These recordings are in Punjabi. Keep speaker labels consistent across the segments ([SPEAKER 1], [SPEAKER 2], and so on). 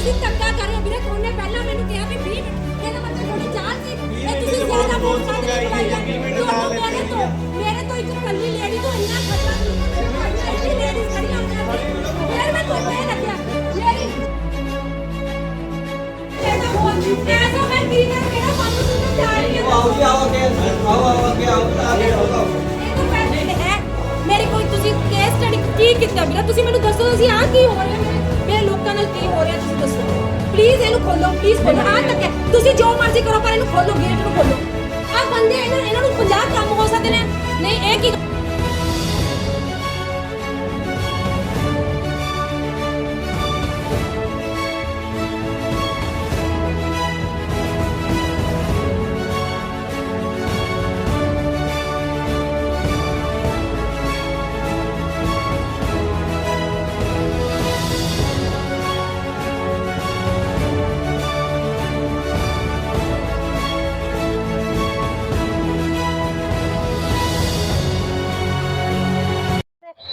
[SPEAKER 1] ਤੁਸੀਂ ਧੱਕਾ ਕਰ ਰਹੇ ਹੋ ਵੀਰੇ। ਉਹਨੇ ਪਹਿਲਾਂ ਮੈਨੂੰ ਕਿਹਾ ਵੀ 20 ਮਿੰਟ ਇਹਦਾ ਮਤਲਬ ਥੋੜੀ ਚਾਲ ਸੀ। ਇਹ ਤੁਸੀਂ ਜ਼ਿਆਦਾ ਬੋਲ ਸਕਦੇ ਹੋ ਤੁਹਾਨੂੰ ਮੇਰੇ ਤੋਂ ਮੇਰੇ ਤੋਂ ਇੱਕ ਕੱਲੀ ਲੇਡੀ ਤੋਂ ਇੰਨਾ ਖਤਰਾ ਨਹੀਂ ਲੇਡੀ ਖੜੀ ਆ ਫਿਰ ਮੈਂ ਤੁਹਾਨੂੰ ਇਹ ਲੱਗਿਆ ਮੇਰੀ ਇਹਦਾ ਬੋਲ ਐਸਾ ਮੈਂ ਕੀ ਕਰ ਮੇਰਾ ਮਨ ਨੂੰ ਸਮਝਾ ਰਹੀ ਹੈ
[SPEAKER 2] ਆਓ ਜੀ ਆਓ ਅੱਗੇ ਆਓ ਆਓ ਅੱਗੇ ਆਓ ਅੱਗੇ ਆਓ
[SPEAKER 1] ਇਹ ਤਾਂ ਪੈਸੇ ਹੈ। ਮੇਰੀ ਕੋਈ ਤੁਸੀਂ ਕੇਸ ਸਟੱਡੀ ਕੀ ਕੀਤਾ ਵੀਰਾ? ਤੁਸੀਂ ਮੈਨੂੰ ਦੱਸੋ ਅਸੀਂ ਆਹ ਕੀ ਹੋ ਰਿਹਾ ਪਲੀਜ਼ ਇਹਨੂੰ ਖੋਲੋ ਪਲੀਜ਼ ਖੋਲੋ। ਆਹ ਤੱਕ ਹੈ। ਤੁਸੀਂ ਜੋ ਮਰਜ਼ੀ ਕਰੋ, ਪਰ ਇਹਨੂੰ ਖੋਲੋ ਗੇਟ ਨੂੰ ਖੋਲੋ। ਆਹ ਬੰਦੇ ਇਹਨਾਂ ਇਹਨਾਂ ਨੂੰ 50 ਕੰਮ ਹੋ ਸਕਦੇ ਨੇ। ਨਹੀਂ, ਇਹ ਕੀ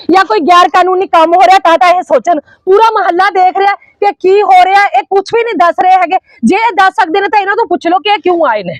[SPEAKER 3] ਜਾਂ ਕੋਈ ਗੈਰ ਕਾਨੂੰਨੀ ਕੰਮ ਹੋ ਰਿਹਾ ਤਾਂ ਇਹ ਸੋਚਣ। ਪੂਰਾ ਮਹੱਲਾ ਦੇਖ ਰਿਹਾ ਕਿ ਕੀ ਹੋ ਰਿਹਾ, ਇਹ ਕੁਝ ਵੀ ਨਹੀਂ ਦੱਸ ਰਹੇ ਹੈਗੇ। ਜੇ ਇਹ ਦੱਸ ਸਕਦੇ ਨੇ ਤਾਂ ਇਹਨਾਂ ਤੋਂ ਪੁੱਛ ਲਓ ਕਿ ਇਹ ਕਿਉਂ ਆਏ ਨੇ।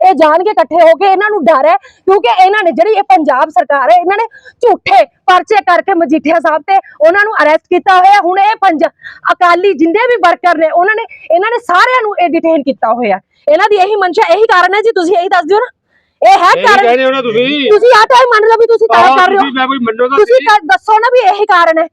[SPEAKER 3] ਇਹ ਜਾਣ ਕੇ ਇਕੱਠੇ ਹੋ ਕੇ ਇਹਨਾਂ ਨੂੰ ਡਰ ਹੈ ਕਿਉਂਕਿ ਇਹਨਾਂ ਨੇ ਜਿਹੜੀ ਇਹ ਪੰਜਾਬ ਸਰਕਾਰ ਹੈ ਇਹਨਾਂ ਨੇ ਝੂਠੇ ਪਰਚੇ ਕਰਕੇ ਮਜੀਠੀਆ ਸਾਹਿਬ ਤੇ ਉਹਨਾਂ ਨੂੰ ਅਰੈਸਟ ਕੀਤਾ ਹੋਇਆ। ਹੁਣ ਇਹ ਪੰਜ ਅਕਾਲੀ ਜਿੰਦੇ ਵੀ ਵਰਕਰ ਨੇ ਉਹਨਾਂ ਨੇ ਇਹਨਾਂ ਨੇ ਸਾਰਿਆਂ ਨੂੰ ਇਹ ਡਿਟੇਨ ਕੀਤਾ ਹੋਇਆ। ਇਹਨਾਂ ਦੀ ਇਹੀ ਮਨਸ਼ਾ ਇਹੀ ਕਾਰਨ ਹੈ ਜੀ ਤੁਸੀਂ ਇਹੀ ਦੱਸ ਦਿਓ ਨਾ। ਇਹ ਹੈ ਕਾਰਨ?
[SPEAKER 4] ਹੋ ਨਾ ਤੁਸੀਂ।
[SPEAKER 3] ਤੁਸੀਂ ਆ ਤਾਂ ਮੰਨ ਲਓ ਵੀ ਤੁਸੀਂ ਤਾਂ ਕਰ ਰਹੇ ਹੋ। ਤੁਸੀਂ ਦੱਸੋ ਨਾ ਵੀ ਇਹੀ ਕਾਰਨ ਹੈ।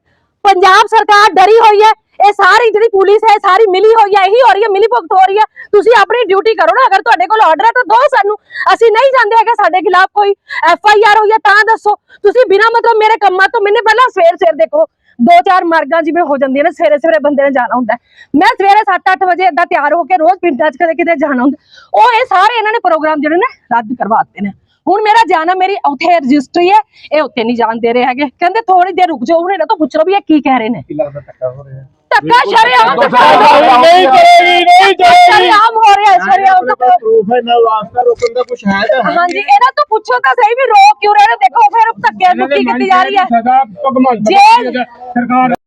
[SPEAKER 3] ਪੰਜਾਬ ਸਰਕਾਰ ਡਰੀ ਹੋਈ ਹੈ। ਇਹ ਸਾਰੀ ਜਿਹੜੀ ਪੁਲਿਸ ਹੈ ਸਾਰੀ ਮਿਲੀ ਹੋਈ ਹੈ। ਇਹੀ ਹੋ ਰਹੀ ਹੈ ਮਿਲੀ ਭੁਗਤ ਹੋ ਰਹੀ ਹੈ। ਤੁਸੀਂ ਆਪਣੀ ਡਿਊਟੀ ਕਰੋ ਨਾ ਅਗਰ ਤੁਹਾਡੇ ਕੋਲ ਆਰਡਰ ਹੈ ਤਾਂ ਦਿਓ ਸਾਨੂੰ। ਅਸੀਂ ਨਹੀਂ ਜਾਂਦੇ ਹੈਗੇ ਸਾਡੇ ਖਿਲਾਫ ਕੋਈ। ਐਫ ਆਈ ਆਰ ਹੋਈ ਹੈ ਤਾਂ ਦੱਸੋ। ਤੁਸੀਂ ਬਿਨਾਂ ਮਤਲਬ ਮੇਰੇ ਕੰਮਾਂ ਤੋਂ ਮੈਨੇ ਪਹਿਲਾਂ ਸਵੇਰ ਸਵੇਰ ਦੇਖੋ। ਦੋ ਚਾਰ ਮਾਰਗਾਂ ਜਿਵੇਂ ਹੋ ਜਾਂਦੀਆਂ ਨੇ ਸਵੇਰੇ ਸਵੇਰੇ ਬੰਦੇ ਨੇ ਜਾਣਾ ਹੁੰਦਾ। ਮੈਂ ਸਵੇਰੇ 7-8 ਵਜੇ ਏਦਾਂ ਤਿਆਰ ਹੋ ਕੇ ਰੋਜ਼ ਪਿੰਡਾਂ 'ਚ ਕਦੇ ਕਿਤੇ ਜਾਣਾ ਹੁੰਦਾ। ਉਹ ਇਹ ਸਾਰੇ ਇਹਨਾਂ ਨੇ ਪ੍ਰੋਗਰਾਮ ਜਿਹੜੇ ਨੇ ਰੱਦ ਕਰਵਾ ਦਿੱਤੇ ਨੇ। ਹੁਣ ਮੇਰਾ ਜਾਣਾ ਮੇਰੀ ਉੱਥੇ ਰਜਿਸਟਰੀ ਹੈ ਇਹ ਉੱਥੇ ਨਹੀਂ ਜਾਣ ਦੇ ਰਹੇ ਹੈਗੇ। ਕਹਿੰਦੇ ਥੋੜੀ ਦੇਰ ਰੁਕ ਜਾਓ ਹੁਣ ਇਹਨਾਂ ਤੋਂ ਪੁੱਛ ਲਓ ਵੀ ਇਹ ਕੀ ਕਹਿ ਰਹੇ ਨੇ।
[SPEAKER 2] ਕੀ ਲੱਗਦਾ ਧੱਕਾ ਹੋ ਰਿਹਾ?
[SPEAKER 3] ਧੱਕਾ ਸ਼ਰੇਆਮ ਧੱਕਾ
[SPEAKER 4] ਨਹੀਂ ਕਰੇਗੀ ਨਹੀਂ
[SPEAKER 3] ਸ਼ਰੇਆਮ ਹੋ ਰਿਹਾ ਸ਼ਰੇਆਮ ਧੱਕਾ।
[SPEAKER 2] ਪ੍ਰੂਫ ਹੈ ਨਾ ਵਾਸਤਾ ਰੋਕਣ ਦਾ ਕੁਝ ਹੈ ਤਾਂ
[SPEAKER 3] ਹਾਂਜੀ ਇਹਨਾਂ ਤੋਂ ਪੁੱਛੋ ਤਾਂ ਸਹੀ ਵੀ ਰੋਕ ਕਿਉਂ ਰਹੇ ਨੇ? ਦੇਖੋ ਫਿਰ ਧੱਕੇ ਮੁੱਕੀ ਕੀਤੀ ਜਾ ਰਹੀ ਹੈ।
[SPEAKER 4] ਸਦਾ ਭਗਵੰਤ
[SPEAKER 3] ਜੇ-
[SPEAKER 4] ਸਰਕਾਰ